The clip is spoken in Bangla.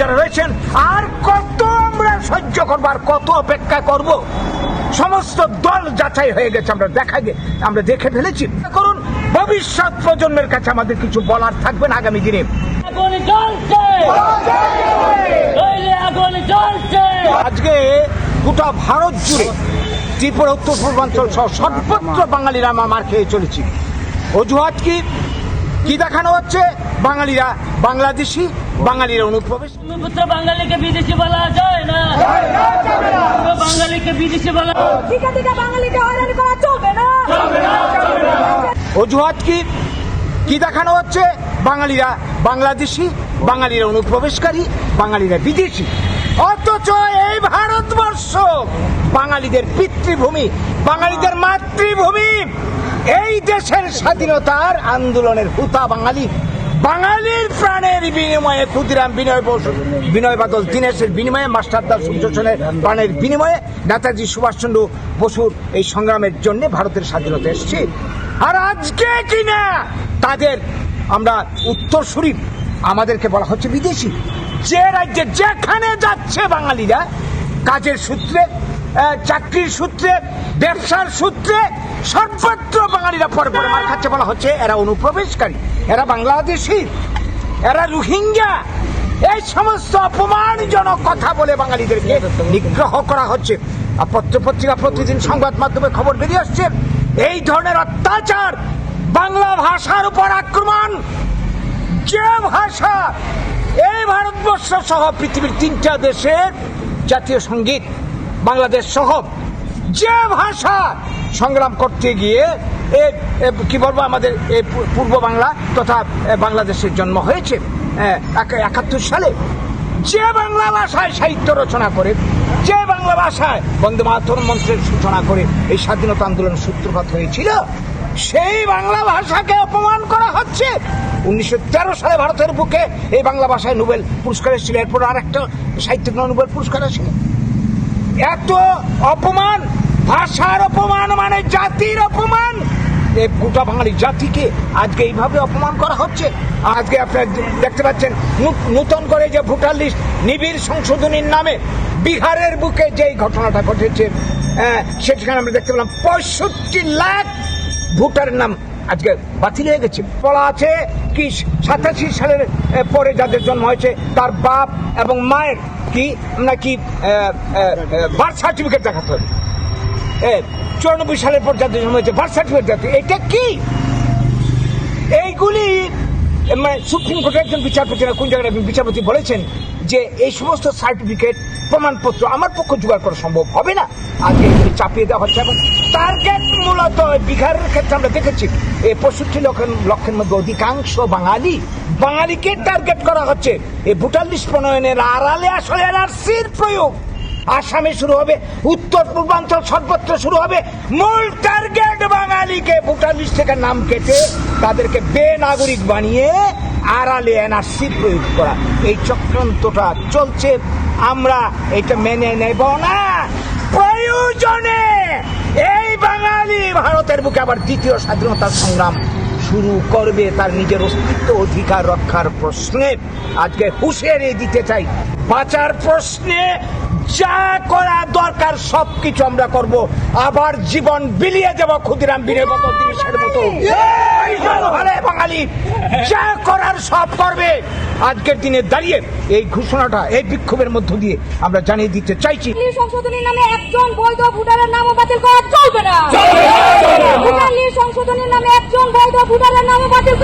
যারা রয়েছেন আর কত আমরা সহ্য করব আর কত অপেক্ষা করব? সমস্ত দল যাচাই হয়ে গেছে আমরা দেখা গে আমরা দেখে ফেলেছি। করুন ভবিষ্যৎ প্রজন্মের কাছে আমাদের কিছু বলার থাকবে না আগামী দিনে। আজকে গোটা ভারত জুড়ে ত্রিপুরা উত্তর পূর্বাঞ্চল সহ সর্বত্র বাঙালিরা মার খেয়ে চলেছি। অজুহাত কি? কি দেখানো হচ্ছে? বাঙালিরা বাংলাদেশি বাঙালিরা অনুপ্রবেশ। ভূমিপুত্র বাঙালিকে বিদেশি বলা যায় না। বাঙালিকে বিদেশি বলা বাঙালিকে হয়রানি করা চলবে না। অজুহাত কি? কি দেখানো হচ্ছে? বাঙালিরা বাংলাদেশি বাঙালিরা অনুপ্রবেশকারী বাঙালিরা বিদেশি। অথচ এই ভারতবর্ষ বাঙালিদের পিতৃভূমি, বাঙালিদের মাতৃভূমি। এই দেশের স্বাধীনতার আন্দোলনের হুতা বাঙালি। বাঙালির প্রাণের বিনিময়ে ক্ষুদিরাম বিনয় বসু, বিনয় বাদল, দীনেশের বিনিময়ে মাস্টারদার সূর্যসেনের প্রাণের বিনিময়ে নেতাজি সুভাষচন্দ্র বসুর এই সংগ্রামের জন্য ভারতের স্বাধীনতা এসছে। আর আজকে কিনা তাদের আমরা উত্তরসূরি, আমাদেরকে বলা হচ্ছে বিদেশি। যে রাজ্যে যেখানে যাচ্ছে বাঙালিরা, কাজের সূত্রে চাকরির সূত্রে, ব্যবসার সূত্রে সর্বত্র বাঙালিরা পরে পরে মার খাচ্ছে বলা হচ্ছে, এরা অনুপ্রবেশকারী, এরা বাংলাদেশি, এরা রোহিঙ্গা। এই সমস্ত অপমানজনক কথা বলে বাঙালিদেরকে নিগ্রহ করা হচ্ছে। আর পত্র পত্রিকা প্রতিদিন সংবাদ মাধ্যমে খবর বেরিয়ে আসছে, এই ধরনের অত্যাচার বাংলা ভাষার উপর আক্রমণ। যে ভাষা এই ভারতবর্ষ সহ পৃথিবীর তিনটা দেশের জাতীয় সংগীত বাংলাদেশ সহ যে ভাষা সংগ্রাম করতে গিয়ে এ কি বলব, আমাদের এই পূর্ব বাংলা তথা বাংলাদেশের জন্ম হয়েছে একাত্তর সালে। যে বাংলা ভাষায় সাহিত্য রচনা করে, যে বাংলা ভাষায় বন্দে মাতরম মন্ত্রের সূচনা করে এই স্বাধীনতা আন্দোলন সূত্রপাত হয়েছিল, সেই বাংলা ভাষাকে অপমান করা হচ্ছে। উনিশশো তেরো সালে ভারতের বুকে এই বাংলা ভাষায় নোবেল পুরস্কার এসেছিল। এরপর আর একটা সাহিত্যিক নোবেল পুরস্কার এসেছিল এত অপমান, ভাষার অপমান মানে জাতির অপমান? এই গোটা বাঙালি জাতিকে আজকে এইভাবে অপমান করা হচ্ছে? আজকে আপনারা দেখতে পাচ্ছেন নূতন করে যে ভোটার লিস্ট, নিবিড় সংশোধনীর নামে বিহারের বুকে যেই ঘটনাটা ঘটেছে সেখানে আমরা দেখতে পেলাম পঁয়ষট্টি লাখ ভোটারের নাম আজকে বাতিল হয়ে গেছে। বলা আছে কি সাতাশি সালের পরে যাদের জন্ম হয়েছে, তার বাপ এবং মায়ের কি? নাকি বার্থ সার্টিফিকেট দেখাতে হবে? চুরানব্বই সালের পর যাদের জন্ম হয়েছে বার্থ সার্টিফিকেট দেখাতে এটা কি? এইগুলি মানে সুপ্রিম কোর্টের একজন বিচারপতিরা কোন জায়গায় বিচারপতি বলেছেন যে এই সমস্ত সার্টিফিকেট প্রমাণপত্র আমার পক্ষে জোগাড় করা সম্ভব হবে না? আজকে চাপিয়ে দেওয়া হচ্ছে এবং টার্গেট মূলত বিহারের ক্ষেত্রে আমরা দেখেছি এই পঁয়ষট্টি লক্ষের লক্ষের মধ্যে অধিকাংশ বাঙালি, বাঙালিকে টার্গেট করা হচ্ছে। এই ভোটার প্রণয়নের আড়ালে আসলে এনআরসির প্রয়োগ। আসামে শুরু হবে, উত্তর পূর্বাঞ্চল সর্বত্র শুরু হবে। মূল টার্গেট বাঙালিকে ভোটার লিস্ট থেকে নাম কেটে তাদেরকে বেনাগরিক বানিয়ে আড়ালে এনআরসি প্রয়োগ করা। এই চক্রান্তটা চলছে, আমরা এটা মেনে নেব না। প্রয়োজনে এই বাঙালি ভারতের বুকে আবার দ্বিতীয় স্বাধীনতা সংগ্রাম শুরু করবে তার নিজের অস্তিত্ব অধিকার রক্ষার প্রশ্নে। আজকে হুঁশিয়ারি দিতে চাই বাঁচার প্রশ্নে যা করা দরকার সবকিছু আমরা করব। আবার জীবন বিলিয়ে দেব ক্ষুদিরাম বীরের মতো দিনের মতো। বাঙালি যা করার সব করবে। আজকের দিনে দাঁড়িয়ে এই ঘোষণাটা এই বিক্ষোভের মধ্য দিয়ে আমরা জানিয়ে দিতে চাইছি। সংশোধনের সংশোধনীর নামে একজন বৈধ ভোটারের নাম বাতিল করা চলবে না। সংশোধনীর নামে একজন বৈধ ভোটারের নাম বাতিল